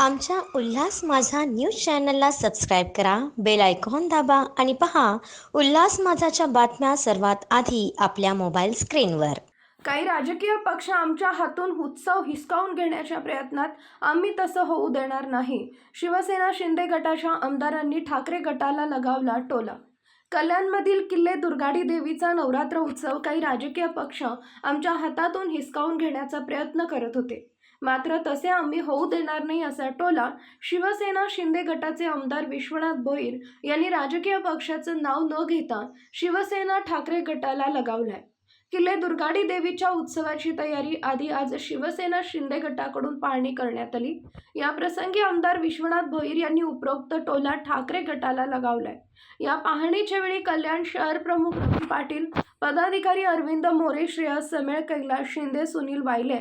आमच्या उल्हास माझा न्यूज चॅनलला सबस्क्राईब करा बेल आयकॉन दाबा आणि पहा उल्हास माझाच्या बातम्या सर्वात आधी आपल्या मोबाईल स्क्रीनवर. काही राजकीय पक्ष आमच्या हातून उत्सव हिसकावून घेण्याच्या प्रयत्नात आम्ही तसं होऊ देणार नाही. शिवसेना शिंदे गटाच्या आमदारांनी ठाकरे गटाला लगावला टोला. कल्याणमधील किल्ले दुर्गाडी देवीचा नवरात्र उत्सव काही राजकीय पक्ष आमच्या हातातून हिसकावून घेण्याचा प्रयत्न करत होते. मात्र तसे आम्ही होऊ देणार नाही असा टोला शिवसेना शिंदे गटाचे आमदार विश्वनाथ भोईर यांनी राजकीय पक्षाचं नाव न घेता शिवसेना ठाकरे गटाला लगावलाय. किल्ले दुर्गाडी देवीच्या उत्सवाची तयारी आधी आज शिवसेना शिंदे गटाकडून पाहणी करण्यात आली. या प्रसंगी आमदार विश्वनाथ भोईर यांनी उपरोक्त टोला ठाकरे गटाला लगावलाय. या पाहणीच्या वेळी कल्याण शहर प्रमुख रवी पाटील पदाधिकारी अरविंद मोरे श्रेयस समेळ कैलास शिंदे सुनील वायले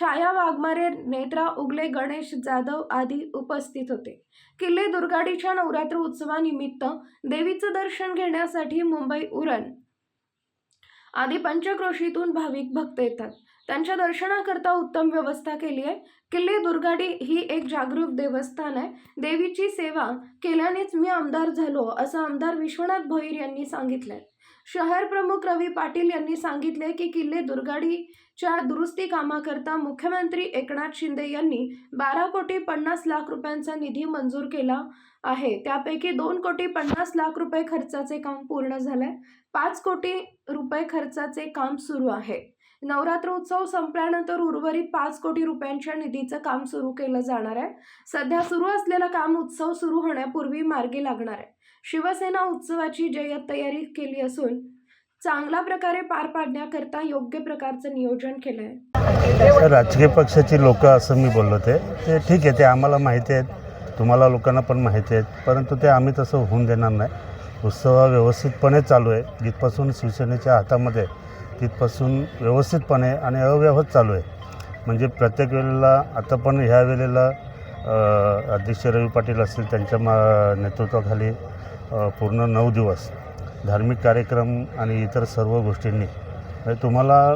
छाया वाघमारे नेत्रा उगले गणेश जाधव आदी उपस्थित होते. किल्ले दुर्गाडीच्या नवरात्र उत्सवानिमित्त देवीचं दर्शन घेण्यासाठी मुंबई उरण आदी पंचक्रोशीतून भाविक भक्त येतात. त्यांच्या दर्शनाकरता उत्तम व्यवस्था केली आहे. किल्ले दुर्गाडी ही एक जागरूक देवस्थान आहे. देवीची सेवा केल्यानेच मी आमदार झालो असं आमदार विश्वनाथ भोईर यांनी सांगितलंय. शहर प्रमुख रवी पाटील यांनी सांगितले की किल्ले दुर्गाडीच्या दुरुस्ती कामाकरता मुख्यमंत्री एकनाथ शिंदे यांनी बारा कोटी पन्नास लाख रुपयांचा निधी मंजूर केला आहे. त्यापैकी दोन कोटी पन्नास लाख रुपये खर्चाचे काम पूर्ण झालंय. पाच कोटी रुपये खर्चाचे काम सुरू आहे. नवरात्र उत्सव संपल्यानंतर उर्वरित पाच कोटी रुपयांच्या निधीचं काम सुरू केलं जाणार आहे. सध्या सुरू असलेलं काम उत्सव सुरू होण्यापूर्वी मार्गी लागणार आहे. शिवसेना उत्सवाची जय्यत तयारी केली असून चांगल्या प्रकारे पार पाडण्याकरता योग्य प्रकारचं नियोजन केलं आहे राजकीय पक्षाची लोक असं मी बोललो ते. ते ठीक आहे ते आम्हाला माहिती आहेत. तुम्हाला लोकांना पण माहिती आहेत. परंतु ते आम्ही तसं होऊन देणार नाही. उत्सव व्यवस्थितपणे चालू आहे. जिथपासून शिवसेनेच्या हातामध्ये तिथपासून व्यवस्थितपणे आणि अव्यवहार चालू आहे. म्हणजे प्रत्येक वेळेला आता पण ह्या वेळेला अध्यक्ष रवी पाटील असतील त्यांच्या मा नेतृत्वाखाली पूर्ण नऊ दिवस धार्मिक कार्यक्रम आणि इतर सर्व गोष्टींनी. म्हणजे तुम्हाला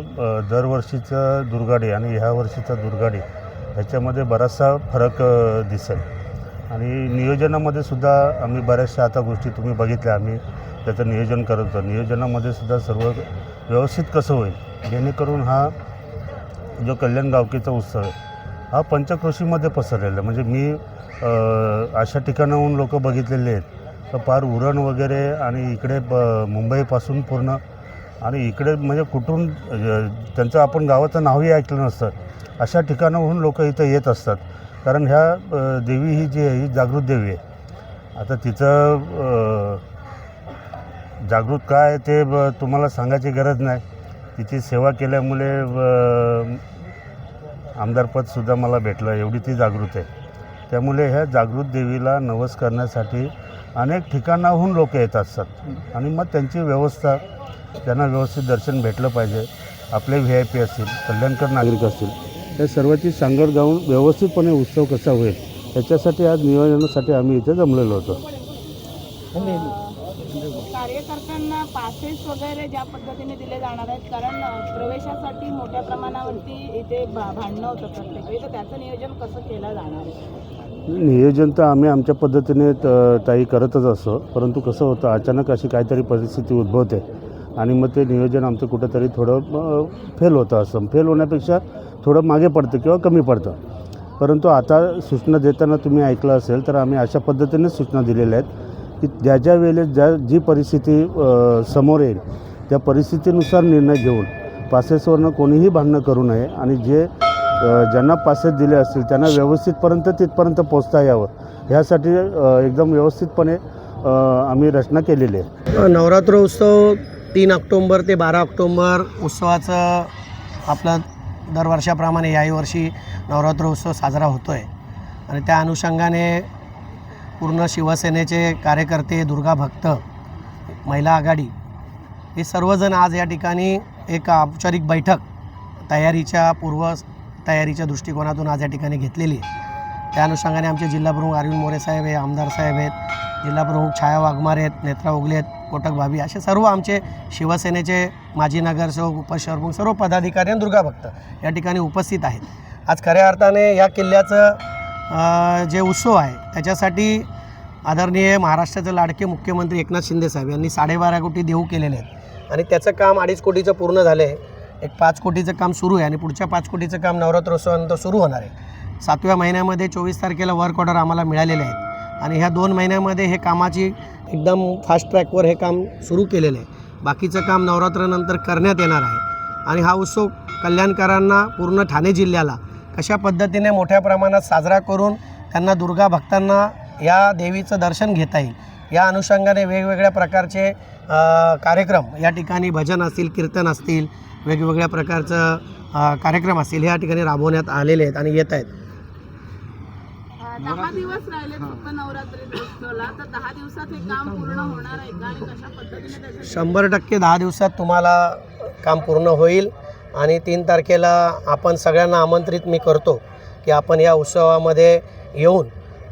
दरवर्षीचं दुर्गाडी आणि ह्या वर्षीचा दुर्गाडी ह्याच्यामध्ये बराचसा फरक दिसेल. आणि नियोजनामध्ये सुद्धा आम्ही बऱ्याचशा आता गोष्टी तुम्ही बघितल्या. आम्ही त्याचं नियोजन करत होतो. नियोजनामध्ये सुद्धा सर्व व्यवस्थित कसं होईल? जेणेकरून हा जो कल्याण गावकीचा उत्सव आहे हा पंचक्रोशीमध्ये पसरलेला म्हणजे मी अशा ठिकाणाहून लोक बघितलेले आहेत. तर फार उरण वगैरे आणि इकडे ब मुंबईपासून पूर्ण आणि इकडे म्हणजे कुठून त्यांचं आपण गावाचं नावही ऐकलं नसतं. अशा ठिकाणाहून लोक इथं येत असतात. कारण ह्या देवी ही जी आहे ही जागृत देवी आहे. आता तिचं जागृत काय ते ब- तुम्हाला सांगायची गरज नाही. तिची सेवा केल्यामुळे आमदारपदसुद्धा मला भेटलं एवढी ती जागृत आहे. त्यामुळे ह्या जागृत देवीला नवस करण्यासाठी अनेक ठिकाणाहून लोक येत असतात. आणि मग त्यांची व्यवस्था त्यांना व्यवस्थित दर्शन भेटलं पाहिजे. आपले व्ही आय पी असतील कल्याणकर नागरिक असतील या सर्वाची सांगड गाऊन व्यवस्थितपणे उत्सव कसा होईल याच्यासाठी आज नियोजनासाठी आम्ही इथे जमलेलो होतो. कार्यकर्त्यांना पासेस वगैरे ज्या पद्धतीने दिले जाणार आहेत कारण प्रवेशासाठी मोठ्या प्रमाणावरती इथे भांडणं होतं प्रत्येक तर त्याचं नियोजन कसं केलं जाणार आहे? नियोजन तर आम्ही आमच्या पद्धतीने त- ताई करतच असतो परंतु कसं होतं अचानक अशी काहीतरी परिस्थिती उद्भवते आणि मग ते नियोजन आमचं कुठंतरी थोडं फेल होतं असं. फेल होण्यापेक्षा थोडं मागे पडतं किंवा कमी पडतं. परंतु आता सूचना देताना तुम्ही ऐकलं असेल तर आम्ही अशा पद्धतीनेच सूचना दिलेल्या आहेत. की ज्या ज्या वेळेस ज्या जी परिस्थिती समोर येईल त्या परिस्थितीनुसार निर्णय घेऊन पासेसवरनं कोणीही भांडणं करू नये आणि जे ज्यांना पासेस दिले असतील त्यांना व्यवस्थितपर्यंत तिथपर्यंत पोचता यावं. ह्यासाठी एकदम व्यवस्थितपणे आम्ही रचना केलेली आहे. नवरात्र उत्सव तीन ऑक्टोंबर ते बारा ऑक्टोंबर उत्सवाचं आपलं दरवर्षाप्रमाणे याही वर्षी नवरात्र उत्सव साजरा होतो आहे आणि त्या अनुषंगाने पूर्ण शिवसेनेचे कार्यकर्ते दुर्गा भक्त महिला आघाडी हे सर्वजण आज या ठिकाणी एक औपचारिक बैठक तयारीच्या पूर्व तयारीच्या दृष्टिकोनातून आज या ठिकाणी घेतलेली आहे. त्या अनुषंगाने आमचे जिल्हाप्रमुख अरविंद मोरे साहेब आहे आमदार साहेब आहेत जिल्हाप्रमुख छाया वाघमारे आहेत नेत्रा उगले आहेत कोटक भाभी असे सर्व आमचे शिवसेनेचे माजी नगरसेवक उपशहरप्रमुख सर्व पदाधिकारी आणि दुर्गा भक्त या ठिकाणी उपस्थित आहेत. आज खऱ्या अर्थाने या किल्ल्याचं जे उत्सव आहे त्याच्यासाठी आदरणीय महाराष्ट्राचे लाडके मुख्यमंत्री एकनाथ शिंदे साहेब यांनी साडेबारा कोटी देऊ केलेले आहेत. आणि त्याचं काम अडीच कोटीचं पूर्ण झालं आहे. एक पाच कोटीचं काम सुरू आहे आणि पुढच्या पाच कोटीचं काम नवरात्रोत्सवानंतर सुरू होणार आहे. सातव्या महिन्यामध्ये चोवीस तारखेला वर्क ऑर्डर आम्हाला मिळालेले आहेत. आणि ह्या दोन महिन्यामध्ये हे कामाची एकदम फास्ट ट्रॅकवर हे काम सुरू केलेलं आहे. बाकीचं काम नवरात्रानंतर करण्यात येणार आहे. आणि हा उत्सव कल्याणकारांना पूर्ण ठाणे जिल्ह्याला कशा पद्धतीने मोठ्या प्रमाणात साजरा करून त्यांना दुर्गा भक्तांना या देवीचं दर्शन घेता येईल? या अनुषंगाने वेगवेगळ्या प्रकारचे कार्यक्रम या ठिकाणी भजन असतील कीर्तन असतील वेगवेगळ्या प्रकारचं कार्यक्रम असतील हे या ठिकाणी राबवण्यात आलेले आहेत आणि येत आहेत. दहा दिवस राहिले फक्त नवरात्री उत्सवाला तर दहा दिवसात हे काम पूर्ण होणार आहे का आणि कशा पद्धतीने त्याचं शंभर टक्के दहा दिवसात तुम्हाला काम पूर्ण होईल. आणि तीन तारखेला आपण सगळ्यांना आमंत्रित मी करतो की आपण या उत्सवामध्ये येऊन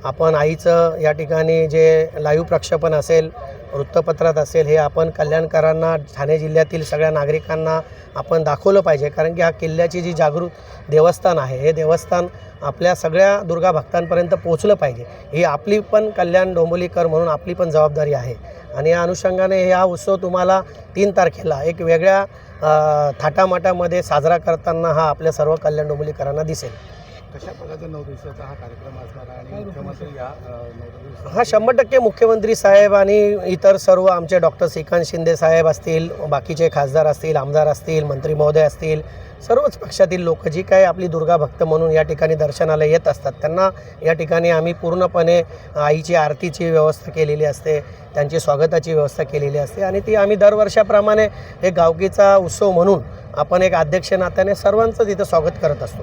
आपण आईचं या ठिकाणी जे लाईव्ह प्रक्षेपण असेल वृत्तपत्रात असेल हे आपण कल्याणकरांना ठाणे जिल्ह्यातील सगळ्या नागरिकांना आपण दाखवलं पाहिजे. कारण की हा किल्ल्याची जी जागृत देवस्थान आहे हे देवस्थान आपल्या सगळ्या दुर्गा भक्तांपर्यंत पोहोचलं पाहिजे. ही आपली पण कल्याण डोंबोलीकर म्हणून आपली पण जबाबदारी आहे. आणि या अनुषंगाने हा उत्सव तुम्हाला तीन तारखेला एक वेगळ्या थाटामाटामध्ये साजरा करताना हा आपल्या सर्व कल्याण डोंबोलीकरांना दिसेल. कशा प्रकारचा नऊ दिवसाचा हा कार्यक्रम असणार आहे आणि मुख्यमंत्री या नऊ हा शंभर टक्के मुख्यमंत्री साहेब आणि इतर सर्व आमचे डॉक्टर श्रीकांत शिंदे साहेब असतील बाकीचे खासदार असतील आमदार असतील मंत्री महोदय असतील सर्वच पक्षातील लोक जी काही आपली दुर्गा भक्त म्हणून या ठिकाणी दर्शनाला येत असतात त्यांना या ठिकाणी आम्ही पूर्णपणे आईची आरतीची व्यवस्था केलेली असते त्यांची स्वागताची व्यवस्था केलेली असते आणि ती आम्ही दरवर्षाप्रमाणे एक गावकीचा उत्सव म्हणून आपण एक अध्यक्ष नात्याने सर्वांचं तिथं स्वागत करत असतो.